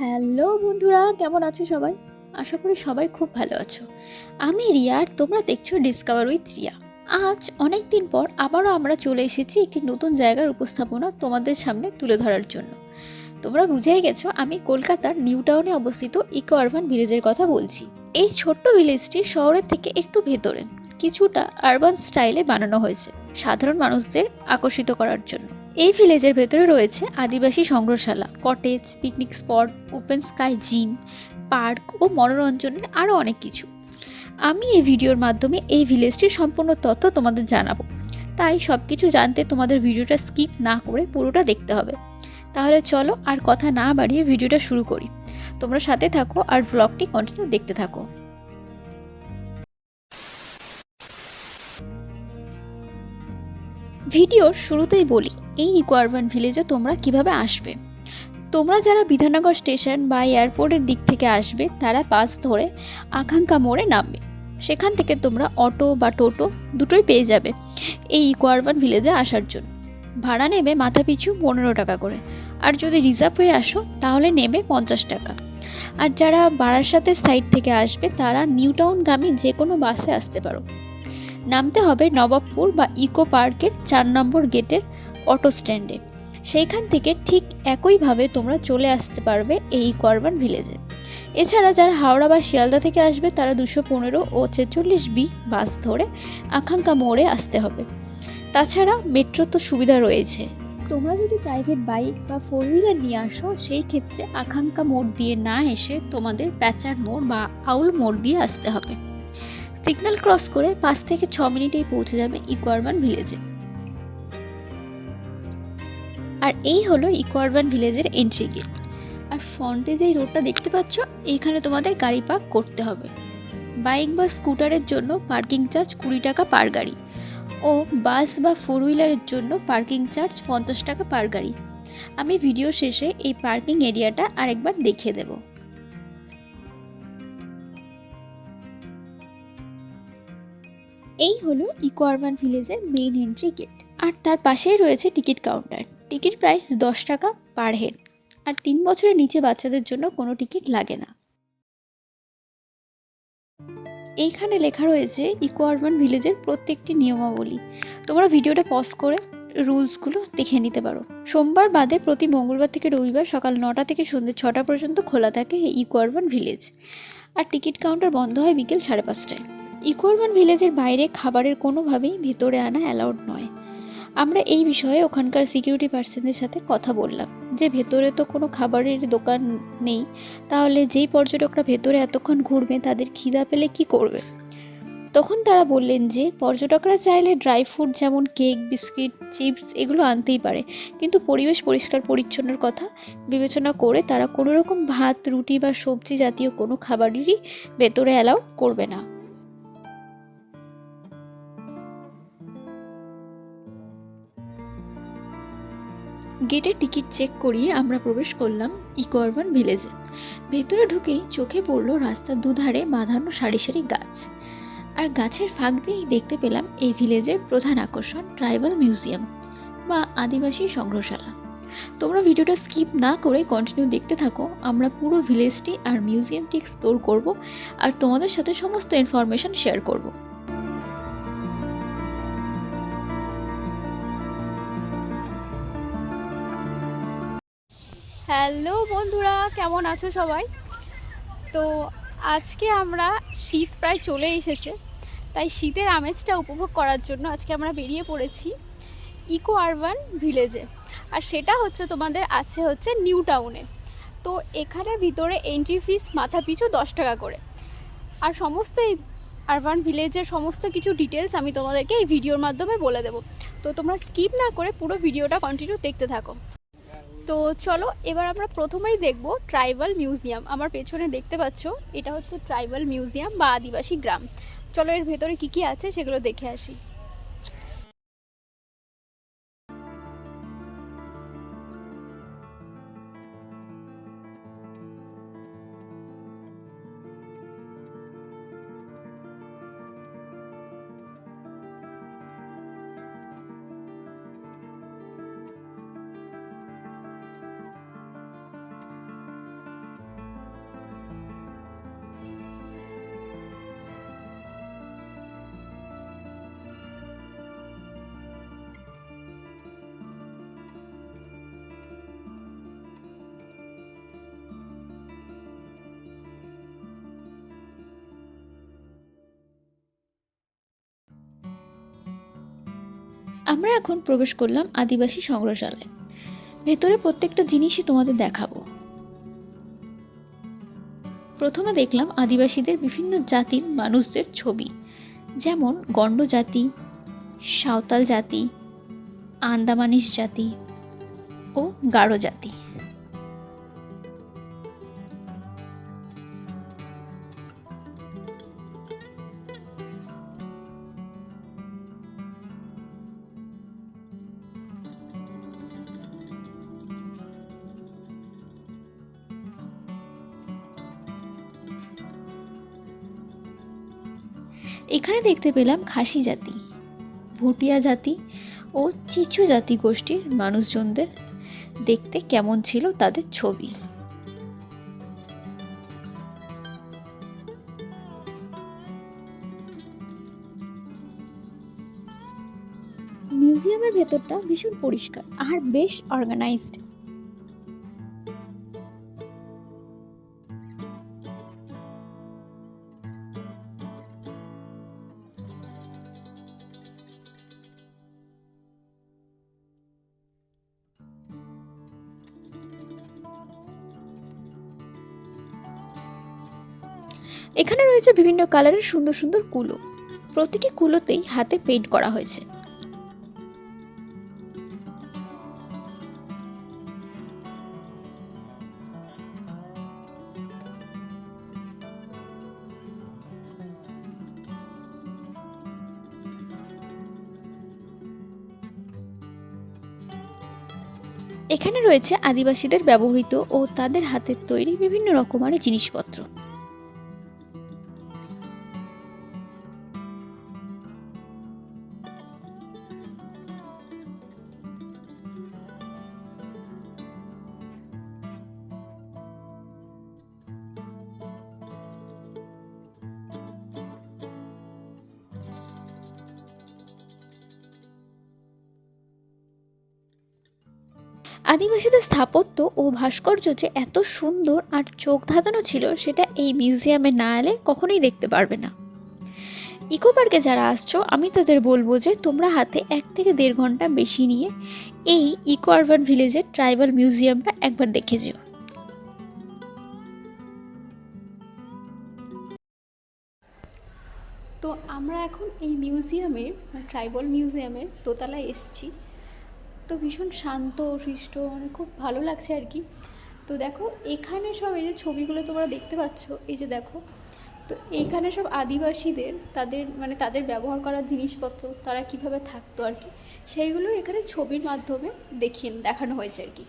Hello বন্ধুরা, কেমন আছো সবাই? আশা করি সবাই খুব ভালো আছো। আমি রিয়া আর তোমরা দেখছ ডিসকভার উইথ রিয়া আজ অনেক দিন পর আবারও আমরা চলে এসেছি একটি নতুন জায়গার উপস্থাপনা তোমাদের সামনে তুলে ধরার জন্য। তোমরা বুঝেই গেছো, আমি কলকাতার নিউ টাউনে অবস্থিত ইকো আরবান ভিলেজের কথা বলছি। এই ছোট্ট ভিলেজটি শহরের থেকে একটু ভেতরে, কিছুটা আরবান স্টাইলে বানানো হয়েছে, সাধারণ মানুষদের আকর্ষিত করার জন্য। এই ভিলেজের ভেতরে রয়েছে আদিবাসী সংগ্রহশালা, cottage, picnic spot, open sky gym, park ও মনোরঞ্জনের আরও অনেক কিছু। আমি এই ভিডিওর মাধ্যমে এই ভিলেজটির সম্পূর্ণ তথ্য তোমাদের জানাব। তাই সব কিছু জানতে তোমাদের ভিডিওটা স্কিপ না করে পুরোটা দেখতে হবে। তাহলে চলো আর কথা না বাড়িয়ে ভিডিওটা শুরু করি। তোমরা সাথে থাকো আর ব্লগটি কন্টিনিউ দেখতে থাকো। ভিডিওর শুরুতেই বলি, এই ইকো আরবান ভিলেজে তোমরা কীভাবে আসবে? তোমরা যারা বিধাননগর স্টেশন বা এয়ারপোর্টের দিক থেকে আসবে, তারা বাস ধরে আকাঙ্ক্ষা মোড়ে নামবে। সেখান থেকে তোমরা অটো বা টোটো দুটোই পেয়ে যাবে এই ইকো আরবান ভিলেজে আসার জন্য। ভাড়া নেবে মাথা পিছু পনেরো টাকা করে। আর যদি রিজার্ভ হয়ে আসো, তাহলে নেবে পঞ্চাশ টাকা। আর যারা বারাসাতের সাইড থেকে আসবে, তারা নিউ টাউনগামী যে কোনো বাসে আসতে পারো। নামতে হবে নবাবপুর বা ইকো পার্কের চার নম্বর গেটের অটো স্ট্যান্ডে। সেইখান থেকে ঠিক একইভাবে তোমরা চলে আসতে পারবে এই ইকো আরবান ভিলেজে। এছাড়া যারা হাওড়া বা শিয়ালদা থেকে আসবে, তারা দুশো পনেরো ও ছেচল্লিশ বি বাস ধরে আকাঙ্ক্ষা মোড়ে আসতে হবে। তাছাড়া মেট্রো তো সুবিধা রয়েছে। তোমরা যদি প্রাইভেট বাইক বা ফোর হুইলার নিয়ে আসো, সেই ক্ষেত্রে আকাঙ্ক্ষা মোড় দিয়ে না এসে তোমাদের প্যাচার মোড় বা আউল মোড় দিয়ে আসতে হবে। সিগন্যাল ক্রস করে পাঁচ থেকে ছ মিনিটেই পৌঁছে যাবে ইকো আরবান ভিলেজে। আর এই হলো ইকো আরবান ভিলেজের এন্ট্রি গেট আর ফ্রন্টে যেই রোডটা দেখতে পাচ্ছ, এইখানে তোমাদের গাড়ি পার্ক করতে হবে। বাইক বা স্কুটারের জন্য পার্কিং চার্জ কুড়ি টাকা পার গাড়ি। ও বাস বা ফোর হুইলারের জন্য পার্কিং চার্জ পঞ্চাশ টাকা পার গাড়ি। আমি ভিডিও শেষে এই পার্কিং এরিয়াটা আরেকবার দেখিয়ে দেবো। এই হলো ইকো আরবান ভিলেজের মেইন এন্ট্রি গেট আর তার পাশেই রয়েছে টিকিট কাউন্টার টিকিট প্রাইস দশ টাকা পার হেড আর তিন বছরের নিচে বাচ্চাদের জন্য কোনো টিকিট লাগে না। এইখানে লেখা রয়েছে ইকো আরবান ভিলেজের প্রত্যেকটি নিয়মাবলী। তোমরা ভিডিওটা পজ করে রুলসগুলো দেখে নিতে পারো। সোমবার বাদে প্রতি মঙ্গলবার থেকে রবিবার সকাল নটা থেকে সন্ধ্যে ছটা পর্যন্ত খোলা থাকে ইকো আরবান ভিলেজ। আর টিকিট কাউন্টার বন্ধ হয় বিকেল সাড়ে পাঁচটায়। ইকো আরবান ভিলেজের বাইরে খাবারের কোনোভাবেই ভেতরে আনা অ্যালাউড নয়। আমরা এই বিষয়ে ওখানকার সিকিউরিটি পার্সনদের সাথে কথা বললাম যে ভেতরে তো কোনো খাবারের দোকান নেই, তাহলে যেই পর্যটকরা ভেতরে এতক্ষণ ঘুরবে তাদের খিদা পেলে কি করবে? তখন তারা বললেন যে পর্যটকরা চাইলে ড্রাই ফ্রুট যেমন কেক, বিস্কিট, চিপস এগুলো আনতেই পারে, কিন্তু পরিবেশ পরিষ্কার পরিচ্ছন্নের কথা বিবেচনা করে তারা কোনো রকম ভাত, রুটি বা সবজি জাতীয় কোনো খাবারেরই ভেতরে অ্যালাউ করবে না। গেটে টিকিট চেক করিয়ে আমরা প্রবেশ করলাম ইকো আরবান ভিলেজে। ভেতরে ঢুকেই চোখে পড়ল রাস্তার দুধারে বাঁধানো সারি সারি গাছ। আর গাছের ফাঁক দিয়েই দেখতে পেলাম এই ভিলেজের প্রধান আকর্ষণ ট্রাইবাল মিউজিয়াম বা আদিবাসী সংগ্রহশালা। তোমরা ভিডিওটা স্কিপ না করে কন্টিনিউ দেখতে থাকো, আমরা পুরো ভিলেজটি আর মিউজিয়ামটি এক্সপ্লোর করব আর তোমাদের সাথে সমস্ত ইনফরমেশন শেয়ার করব। হ্যালো বন্ধুরা, কেমন আছো সবাই? তো আজকে আমরা শীত প্রায় চলে এসেছে, তাই শীতের আমেজটা উপভোগ করার জন্য আজকে আমরা বেরিয়ে পড়েছি ইকো আরবান ভিলেজে। আর সেটা হচ্ছে তোমাদের আছে হচ্ছে নিউ টাউনে। তো এখানে ভিতরে এন্ট্রি ফিস মাথা পিছু দশ টাকা করে। আর সমস্ত এই আরবান ভিলেজের সমস্ত কিছু ডিটেলস আমি তোমাদেরকে এই ভিডিওর মাধ্যমে বলে দেবো। তো তোমরা স্কিপ না করে পুরো ভিডিওটা কন্টিনিউ দেখতে থাকো। তো চলো, এবার আমরা প্রথমেই দেখব ট্রাইবাল মিউজিয়াম। আমার পেছনে দেখতে পাচ্ছ, এটা হচ্ছে ট্রাইবাল মিউজিয়াম বা আদিবাসী গ্রাম। চলো, এর ভেতরে কি কি আছে সেগুলো দেখে আসি। আমরা এখন প্রবেশ করলাম আদিবাসী সংগ্রহশালায় ভেতরে প্রত্যেকটা জিনিসই তোমাদের দেখাবো। প্রথমে দেখলাম আদিবাসীদের বিভিন্ন জাতির মানুষদের ছবি। যেমন গণ্ড জাতি, সাঁওতাল জাতি, আন্দামানিস জাতি ও গাঢ় জাতি। এখানে দেখতে পেলাম খাসি জাতি, ভুটিয়া জাতি ও চিচু জাতি গোষ্ঠীর মানুষজনদের দেখতে কেমন ছিল তাদের ছবি। মিউজিয়ামের ভেতরটা ভীষণ পরিষ্কার আর বেশ অর্গানাইজড এখানে রয়েছে বিভিন্ন কালারের সুন্দর সুন্দর কুলো। প্রতিটি কুলোতেই হাতে পেইন্ট করা হয়েছে। এখানে রয়েছে আদিবাসীদের ব্যবহৃত ও তাদের হাতের তৈরি বিভিন্ন রকমের জিনিসপত্র। আদিবাসীদের স্থাপত্য ও ভাস্কর্য যে এত সুন্দর আর চোখ ধাঁধানো ছিল, সেটা এই মিউজিয়ামে না এলে কখনোই দেখতে পারবে না। ইকো পার্কে যারা আসছো, আমি তাদের বলব যে তোমরা হাতে এক থেকে দেড় ঘণ্টা বেশি নিয়ে এই ইকো আরবান ভিলেজের ট্রাইবাল মিউজিয়ামটা একবার দেখে যেও। তো আমরা এখন এই মিউজিয়ামের ট্রাইবাল মিউজিয়ামের দোতলায় এসেছি। তো ভীষণ শান্ত শিষ্ট মানে খুব ভালো লাগছে আর কি। তো দেখো, এখানে সব এই যে ছবিগুলো তোমরা দেখতে পাচ্ছ, এই যে দেখো, তো এখানে সব আদিবাসীদের তাদের মানে তাদের ব্যবহার করা জিনিসপত্র, তারা কীভাবে থাকতো আর কি, সেইগুলো এখানে ছবির মাধ্যমে দেখিয়ে, দেখানো হয়েছে আর কি।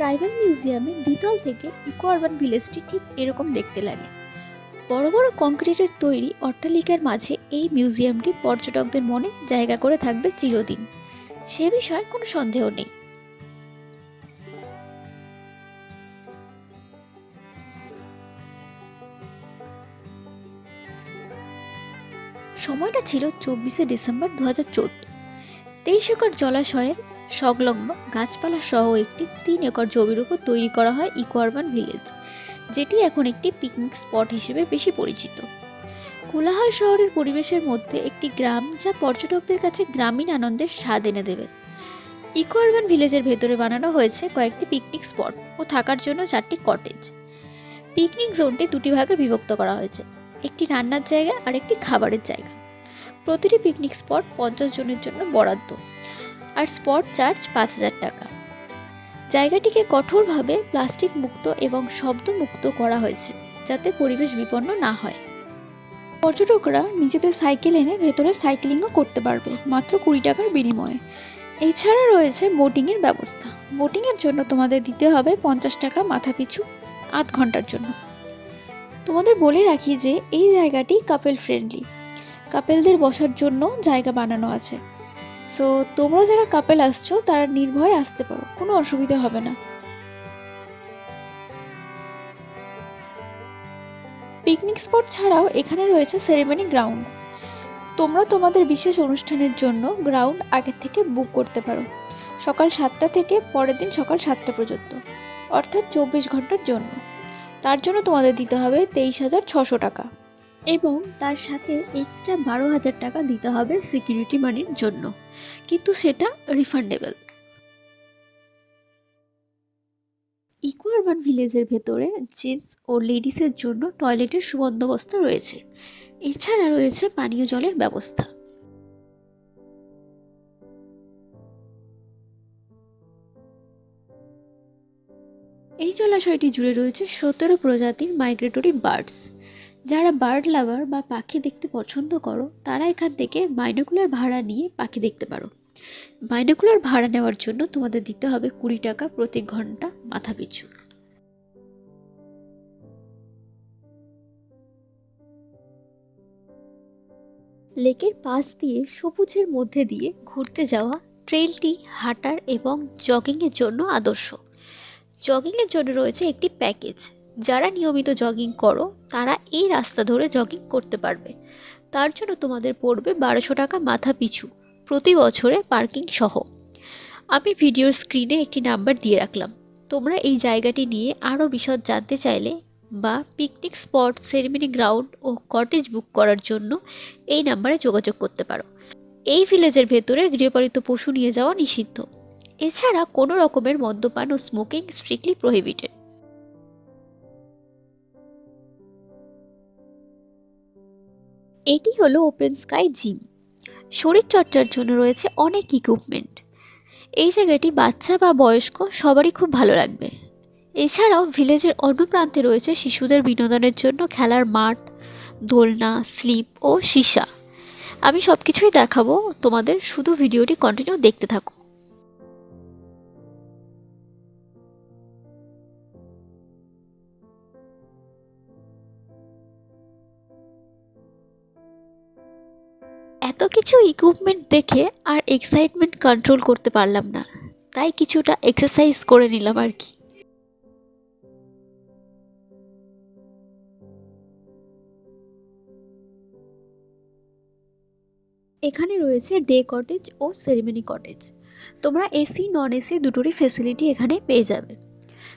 ট্রাইবাল মিউজিয়ামে দ্বিতল থেকে ইকো আরবান ভিলেজটি ঠিক এরকম দেখতে লাগে। বড় বড় কংক্রিটের তৈরি অট্টালিকার মাঝে এই মিউজিয়ামটি পর্যটকদের মনে জায়গা করে থাকবে চিরদিন। সে বিষয়ে কোনো সন্দেহ নেই। সময়টা ছিল চব্বিশে ডিসেম্বর দু হাজার চোদ্দ। তেইশ একর জলাশয়ের সংলগ্ন গাছপালা সহ একটি তিন একর জমির উপর তৈরি করা হয় ইকো আরবান ভিলেজ, যেটি এখন একটি পিকনিক স্পট হিসেবে বেশি পরিচিত। কোলাহল শহরের পরিবেশের মধ্যে একটি গ্রাম যা পর্যটকদের কাছে গ্রামীণ আনন্দের স্বাদ এনে দেবে। ইকো আরবান ভিলেজের ভেতরে বানানো হয়েছে কয়েকটি পিকনিক স্পট ও থাকার জন্য চারটি কটেজ। পিকনিক জোনটি দুটি ভাগে বিভক্ত করা হয়েছে, একটি রান্নার জায়গা আর একটি খাবারের জায়গা। প্রতিটি পিকনিক স্পট পঞ্চাশ জনের জন্য বরাদ্দ। আর স্পট চার্জ পাঁচ হাজার টাকা। জায়গাটিকে কঠোরভাবে প্লাস্টিক মুক্ত এবং শব্দ মুক্ত করা হয়েছে, যাতে পরিবেশ বিপন্ন না হয়। পর্যটকরা নিজেদের সাইকেল এনে ভেতরে সাইক্লিংও করতে পারবে, মাত্র কুড়ি টাকার বিনিময়ে। এছাড়া রয়েছে বোটিংয়ের ব্যবস্থা। বোটিংয়ের জন্য তোমাদের দিতে হবে পঞ্চাশ টাকা মাথা পিছু আধ ঘণ্টার জন্য। তোমাদের বলে রাখি যে, এই জায়গাটি কাপেল ফ্রেন্ডলি কাপেলদের বসার জন্য জায়গা বানানো আছে। সো তোমরা যারা কাপেল আসছো, তারা নির্ভয়ে আসতে পারো। কোনো অসুবিধা হবে না। পিকনিক স্পট ছাড়াও এখানে রয়েছে সেরেমনি গ্রাউন্ড তোমরা তোমাদের বিশেষ অনুষ্ঠানের জন্য গ্রাউন্ড আগের থেকে বুক করতে পারো। সকাল সাতটা থেকে পরের দিন সকাল সাতটা পর্যন্ত। অর্থাৎ চব্বিশ ঘণ্টার জন্য। তার জন্য তোমাদের দিতে হবে তেইশ হাজার ছশো টাকা। এবং তার সাথে এক্সট্রা বারো হাজার টাকা দিতে হবে সিকিউরিটি মানির জন্য। কিন্তু সেটা রিফান্ডেবল ইকো আরবান ভিলেজের ভেতরে জেন্টস ও লেডিসের জন্য টয়লেটের সুবন্দোবস্ত রয়েছে। এছাড়া রয়েছে পানীয় জলের ব্যবস্থা। এই জলাশয়টি জুড়ে রয়েছে সতেরো প্রজাতির মাইগ্রেটরি বার্ডস যারা বার্ড লাভার বা পাখি দেখতে পছন্দ করো, তারা এখান থেকে বাইনোকুলার ভাড়া নিয়ে পাখি দেখতে পারো। বাইনোকুলার ভাড়া নেওয়ার জন্য তোমাদের দিতে হবে কুড়ি টাকা প্রতি ঘণ্টা মাথা পিছু। লেকের পাশ দিয়ে সবুজের মধ্যে দিয়ে ঘুরতে যাওয়া ট্রেলটি হাঁটার এবং জগিংয়ের জন্য আদর্শ। জগিংয়ের জন্য রয়েছে একটি প্যাকেজ যারা নিয়মিত জগিং করো, তারা এই রাস্তা ধরে জগিং করতে পারবে। তার জন্য তোমাদের পড়বে বারোশো টাকা মাথা পিছু, প্রতি বছরে পার্কিং সহ। আমি ভিডিওর স্ক্রিনে একটি নাম্বার দিয়ে রাখলাম। তোমরা এই জায়গাটি নিয়ে আরও বিশদ জানতে চাইলে বা পিকনিক স্পট সেরেমনি গ্রাউন্ড ও কটেজ বুক করার জন্য এই নাম্বারে যোগাযোগ করতে পারো। এই ভিলেজের ভেতরে গৃহপালিত পশু নিয়ে যাওয়া নিষিদ্ধ। এছাড়া কোনো রকমের মদ্যপান ও স্মোকিং স্ট্রিক্টলি প্রহিবিটেড এটি হলো ওপেন স্কাই জিম। শরীরচর্চার জন্য রয়েছে অনেক ইকুইপমেন্ট এই জায়গাটি বাচ্চা বা বয়স্ক সবারই খুব ভালো লাগবে। এছাড়াও ভিলেজের অন্য প্রান্তে রয়েছে শিশুদের বিনোদনের জন্য খেলার মাঠ, দোলনা, স্লিপ ও সীসা। আমি সব কিছুই দেখাবো। তোমাদের শুধু ভিডিওটি কন্টিনিউ দেখতে থাকো। কিছু ইকুইপমেন্ট দেখে আর এক্সাইটমেন্ট কন্ট্রোল করতে পারলাম না। তাই কিছুটা এক্সারসাইজ করে নিলাম আর কি। এখানে রয়েছে ডে কটেজ ও সেরেমনি কটেজ তোমরা এসি নন এসি দুটোরই ফেসিলিটি এখানে পেয়ে যাবে।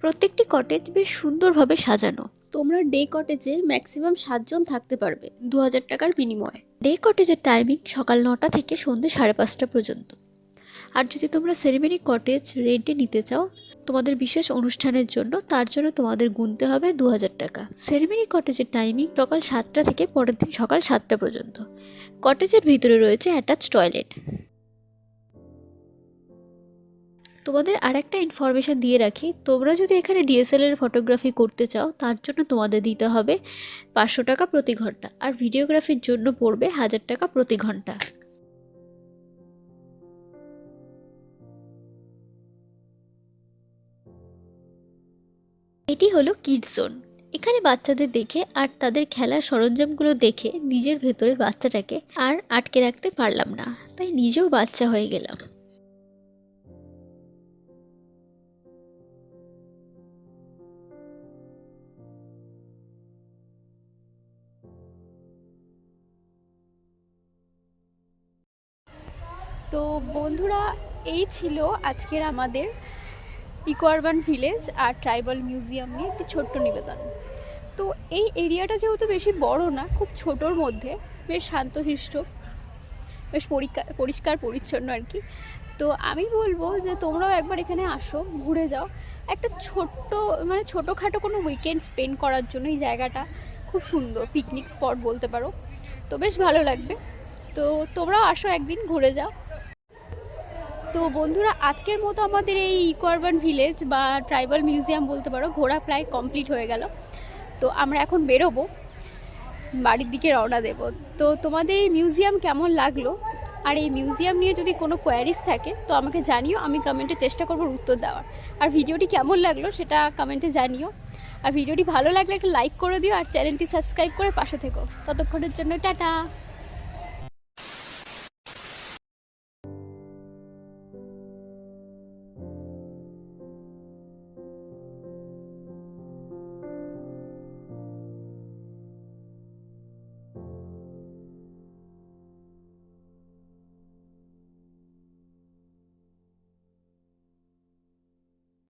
প্রত্যেকটি কটেজ বেশ সুন্দরভাবে সাজানো। তোমরা ডে কটেজে ম্যাক্সিমাম সাতজন থাকতে পারবে দু হাজার টাকার বিনিময়ে। ডে কটেজের টাইমিং সকাল নটা থেকে সন্ধ্যে সাড়ে পাঁচটা পর্যন্ত। আর যদি তোমরা সেরিমনি কটেজ রেন্টে নিতে চাও, তোমাদের বিশেষ অনুষ্ঠানের জন্য তার জন্য তোমাদের গুনতে হবে দু হাজার টাকা। সেরিমনি কটেজের টাইমিং সকাল সাতটা থেকে পরের দিন সকাল সাতটা পর্যন্ত। কটেজের ভিতরে রয়েছে অ্যাটাচ টয়লেট তোমাদের আর একটা ইনফরমেশান দিয়ে রাখি। তোমরা যদি এখানে ডিএসএলআর ফটোগ্রাফি করতে চাও, তার জন্য তোমাদের দিতে হবে পাঁচশো টাকা প্রতি ঘণ্টা। আর ভিডিওগ্রাফির জন্য পড়বে হাজার টাকা প্রতি ঘণ্টা। এটি হলো কিডস জোন এখানে বাচ্চাদের দেখে আর তাদের খেলার সরঞ্জামগুলো দেখে নিজের ভেতরের বাচ্চাটাকে আর আটকে রাখতে পারলাম না। তাই নিজেও বাচ্চা হয়ে গেলাম। তো বন্ধুরা, এই ছিল আজকের আমাদের ইকো আরবান ভিলেজ আর ট্রাইবাল মিউজিয়াম নিয়ে একটি ছোট্ট নিবেদন। তো এই এরিয়াটা যেহেতু বেশি বড় না, খুব ছোটোর মধ্যে, বেশ শান্তশিষ্ট, বেশ পরিষ্কার পরিষ্কার পরিচ্ছন্ন আর কি। তো আমি বলব যে তোমরাও একবার এখানে আসো, ঘুরে যাও। একটা ছোট্ট মানে ছোটোখাটো কোনো উইকেন্ড স্পেন্ড করার জন্য এই জায়গাটা খুব সুন্দর পিকনিক স্পট বলতে পারো। তো বেশ ভালো লাগবে। তো তোমরাও আসো একদিন, ঘুরে যাও। তো বন্ধুরা, আজকের মতো আমাদের এই ইকোয়ারবান ভিলেজ বা ট্রাইবাল মিউজিয়াম বলতে পারো, ঘোরা প্রায় কমপ্লিট হয়ে গেল। তো আমরা এখন বেরোবো, বাড়ির দিকে রওনা দেব। তো তোমাদের এই মিউজিয়াম কেমন লাগল? আর এই মিউজিয়াম নিয়ে যদি কোনো কোয়ারিজ থাকে, তো আমাকে জানিও, আমি কমেন্টে চেষ্টা করব উত্তর দেওয়ার। আর ভিডিওটি কেমন লাগল সেটা কমেন্টে জানিও। আর ভিডিওটি ভালো লাগলে একটু লাইক করে দিও, আর চ্যানেলটি সাবস্ক্রাইব করে পাশে থেকো। ততক্ষণের জন্য টাটা!